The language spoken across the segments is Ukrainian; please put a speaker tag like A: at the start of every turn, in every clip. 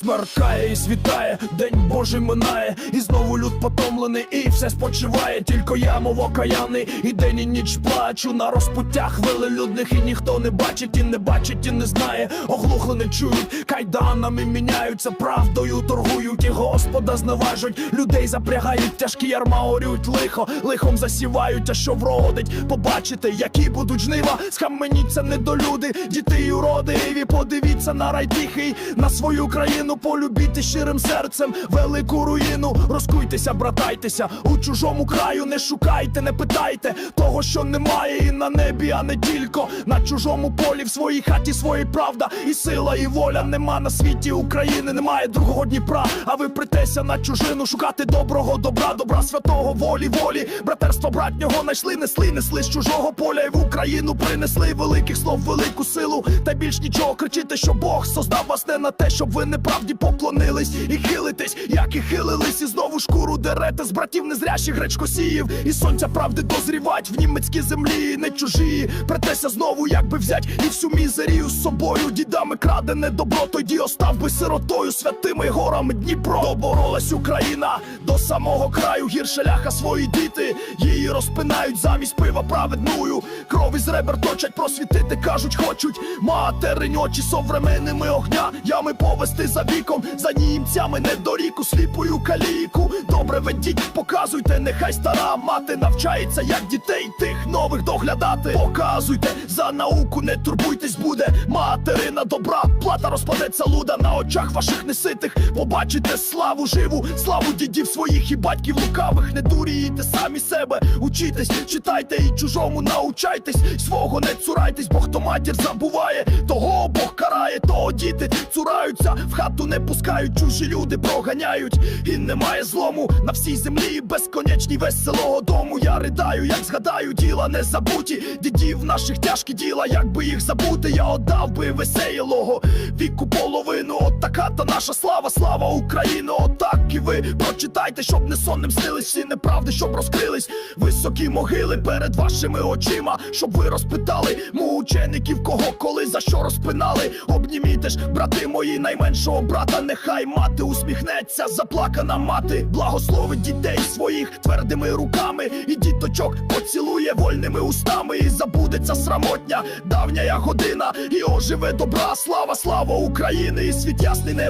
A: Смеркає і світає, день Божий минає, і знову люд потомлений, і все спочиває, тільки я, мов окаянний, і день і ніч плачу. На розпуттях велелюдних, і ніхто не бачить, і не бачить, і не знає, оглухли не чують, кайданами міняються, правдою торгують, і Господа зневажуть, людей запрягають, тяжкі ярма орють, лихо, лихом засівають, а що вродить, побачите, які будуть жнива, схаменіться недолюди, діти і уроди, подивіться на рай тихий, на свою країну полюбіти щирим серцем, велику руїну, розкуйтеся, братайтеся, у чужому краю не шукайте, не питайте. Того, що немає, і на небі, а не тільки. На чужому полі, в своїй хаті своїй правда, і сила, і воля нема на світі України, немає другого Дніпра, а ви притеся на чужину, шукати доброго добра, добра святого волі, волі, братерства братнього найшли, несли, несли з чужого поля, і в Україну принесли великих слов, велику силу, та більш нічого кричите, що Бог создав вас не на те, щоб ви неправді поклонились і хилитесь, як і хилились, і знову шкуру дерете з братів незрящих гречкосіїв, і сонця правди дозрівать в німецькій землі, не чужі. Претеся знову, як би взять, і всю мізерію з собою, дідами крадене добро, тоді остав би сиротою святими горами Дніпро. Доборолась Україна до самого краю, гірше ляха свої діти, її розпинають замість пива праведною. Кров із ребер точать, просвітити, кажуть, хочуть материнь очі современними огня, ями повести за віком, за німцями не до ріку, сліпою каліку. Добре ведіть, показуйте, нехай стара мати навчається, як дітей тих нових доглядати. Показуйте за науку, не турбуйтесь, буде материна добра, плата розпадеться луда на очах ваших неситих. Побачите славу живу, славу дідів своїх і батьків лукавих. Не дурієте самі себе, учітесь, читайте і чужому научайтесь. Свого не цурайтесь, бо хто матір забуває, того Бог карає, того діти цураються, в хату не пускають, чужі люди проганяють, і немає злому на всій землі безконечній веселого дому. Я ридаю, як згадаю, діла не забуті, дідів наших тяжкі діла, як би їх забути, я отдав би веселого віку половину. Та наша слава, слава Україну, отак і ви прочитайте, щоб не сонним снились всі неправди, щоб розкрились. Високі могили перед вашими очима, щоб ви розпитали мучеників, кого коли за що розпинали. Обніміте ж, брати мої, найменшого брата, нехай мати усміхнеться, заплакана мати, благословить дітей своїх твердими руками, і діточок поцілує вольними устами, і забудеться срамотня, давня година, і оживе добра, слава, слава України, і світ ясний не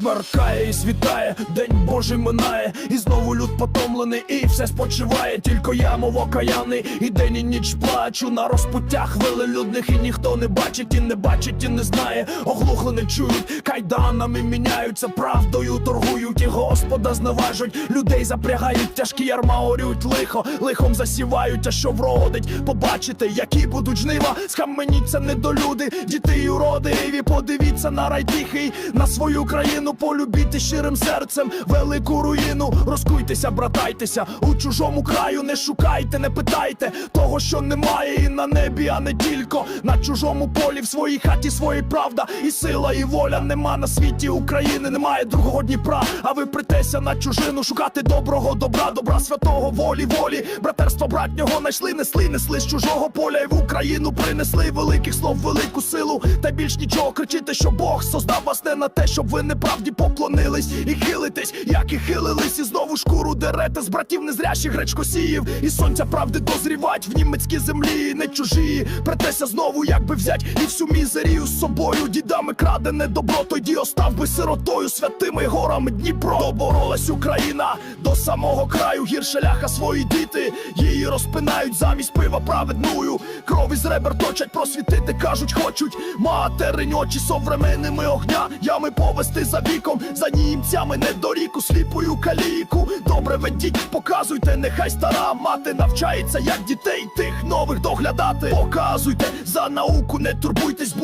A: Смеркає і світає, день Божий минає, і знову люд потомлений, і все спочиває, тільки я, мов окаянний, і день і ніч плачу. На розпуттях велелюдних, і ніхто не бачить, і не бачить, і не знає, оглухли не чують, кайданами міняються, правдою торгують, і Господа зневажуть, людей запрягають, тяжкі ярма орють, лихо, лихом засівають, а що вродить, побачите, які будуть жнива, схаменіться недолюди, діти і уроди, і подивіться на рай тихий, на свою країну полюбіти щирим серцем, велику руїну, розкуйтеся, братайтеся, у чужому краю не шукайте, не питайте того, що немає, і на небі, а не тільки. На чужому полі, в своїй хаті своїй правда, і сила, і воля. Нема на світі України, немає другого Дніпра, а ви притеся на чужину, шукати доброго добра, добра святого волі, волі, братерства братнього найшли, несли, несли з чужого поля, і в Україну принесли великих слов, велику силу, та більш нічого кричите, що Бог создав вас не на те, щоб ви неправді поклонились і хилитесь, як і хилились, і знову шкуру дерете з братів незрящих гречкосіїв, і сонця правди дозрівать в німецькій землі, не чужі. Претеся знову, як би взять, і всю мізерію з собою, дідами крадене добро, тоді остав би сиротою святими горами Дніпро. Доборолась Україна до самого краю, гірше ляха свої діти, її розпинають замість пива праведною. Кров із ребер точать, просвітити, кажуть, хочуть материнь очі современними огня, ями повести за віком, за німцями не до ріку, сліпою каліку. Добре ведіть, показуйте, нехай стара мати навчається, як дітей тих нових доглядати. Показуйте за науку, не турбуйтесь,